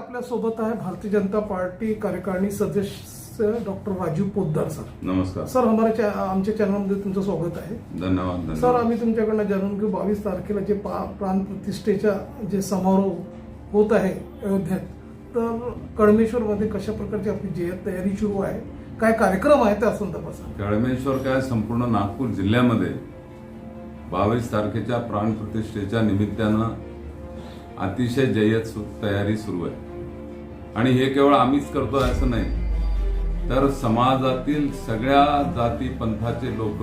आपल्यासोबत आहे भारतीय जनता पार्टी कार्यकारिणी सदस्य डॉक्टर राजीव पोद्दार सर. नमस्कार. सर हमारे आमच्या चॅनलमध्ये तुमचं स्वागत आहे. धन्यवाद सर आम्ही तुमच्याकडनं जाणून घेऊ बावीस तारखेला जे प्राण प्रतिष्ठेचा जे समारोह होत आहे अयोध्येत तर कळमेश्वरमध्ये कशा प्रकारची आपली जे तयारी सुरू आहे? काय कार्यक्रम आहे त्या संदर्भात. कळमेश्वर काय संपूर्ण नागपूर जिल्ह्यामध्ये बावीस तारखेच्या प्राण प्रतिष्ठेच्या निमित्तानं अतिशय जय्यत तयारी सुरू आहे. आणि हे केवळ आम्हीच करतो असं नाही. तर समाजातील सगळ्या जाती पंथाचे लोक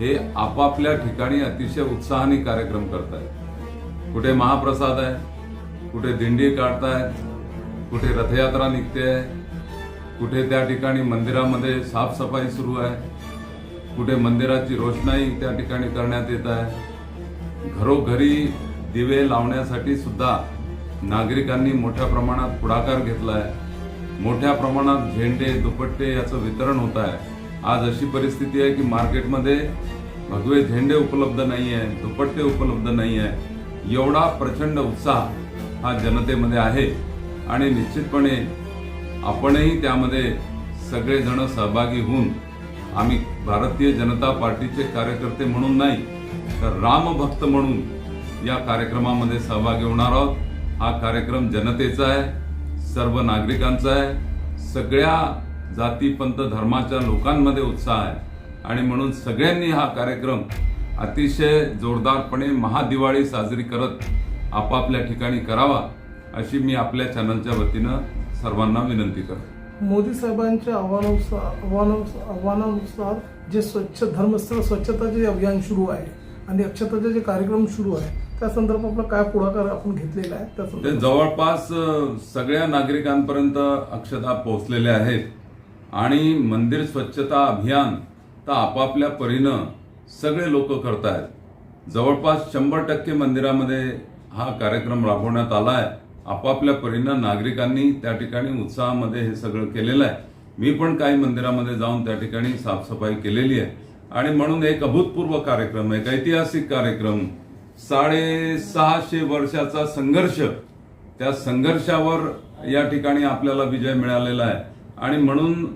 हे आपापल्या ठिकाणी अतिशय उत्साहाने कार्यक्रम करत आहेत कुठे महाप्रसाद आहे कुठे दिंडी काढतायत कुठे रथयात्रा निघते आहे कुठे त्या ठिकाणी मंदिरामध्ये साफसफाई सुरू आहे कुठे मंदिराची रोषणाई त्या ठिकाणी करण्यात येत आहे. घरोघरी दिवे लावण्यासाठी सुद्धा नागरिकांनी मोठ्या प्रमाणात पुढाकार घेतला आहे मोठ्या प्रमाणात झेंडे दुपट्टे याचं वितरण होत आहे आज अशी परिस्थिती आहे की मार्केटमध्ये भगवे झेंडे उपलब्ध नाही आहे दुपट्टे उपलब्ध नाही आहे एवढा प्रचंड उत्साह हा जनतेमध्ये आहे. आणि निश्चितपणे आपणही त्यामध्ये सगळेजण सहभागी होऊन आम्ही भारतीय जनता पार्टीचे कार्यकर्ते म्हणून नाही तर रामभक्त म्हणून या कार्यक्रमामध्ये सहभागी होणार आहोत. हा कार्यक्रम जनतेचा आहे सर्व नागरिकांचा आहे सगळ्या जाती पंत धर्माच्या लोकांमध्ये उत्साह आहे. आणि म्हणून सगळ्यांनी हा कार्यक्रम अतिशय जोरदारपणे महादिवाळी साजरी करत आपापल्या ठिकाणी करावा अशी मी आपल्या चॅनलच्या वतीनं सर्वांना विनंती करतो. मोदी साहेबांच्या आव्हानानुसार आव्हानानुसार आव्हानानुसार जे स्वच्छ धर्मस्थळ स्वच्छताचे अभियान सुरू आहे आणि अक्षताचे जे कार्यक्रम सुरू आहे त्या संदर्भात आपला काय पुढाकार आपण घेतलेला आहे त्या जवळपास सगळ्या नागरिकांपर्यंत अक्षता पोहोचलेल्या आहेत. आणि मंदिर स्वच्छता अभियान तर आपापल्या परीनं सगळे लोक करतायत. जवळपास शंभर टक्के मंदिरामध्ये हा कार्यक्रम राबवण्यात आला आहे आपापल्या परीनं नागरिकांनी त्या ठिकाणी उत्साहामध्ये हे सगळं केलेलं आहे. मी पण काही मंदिरामध्ये जाऊन त्या ठिकाणी साफसफाई केलेली आहे. आणि म्हणून एक अभूतपूर्व कार्यक्रम एक ऐतिहासिक कार्यक्रम साडेसहाशे वर्षाचा संघर्ष त्या संघर्षावर या ठिकाणी आपल्याला विजय मिळालेला आहे. आणि म्हणून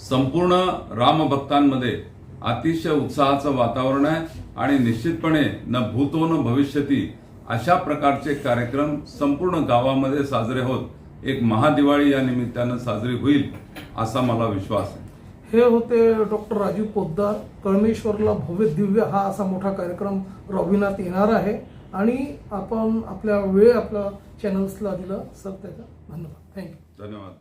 संपूर्ण रामभक्तांमध्ये अतिशय उत्साहाचं वातावरण आहे आणि निश्चितपणे न भूतो न भविष्यती अशा प्रकारचे कार्यक्रम संपूर्ण गावामध्ये साजरे होत. एक महादिवाळी या निमित्तानं साजरी होईल असा मला विश्वास आहे. हे होते डॉक्टर राजीव पोद्दार. कळमेश्वरला भव्य दिव्य हा असा मोठा कार्यक्रम रॉबिनात येणार आहे. आणि आपण आपल्या वेळ आपल्या चॅनल्सला दिलं. सर त्याचा धन्यवाद. थँक्यू धन्यवाद.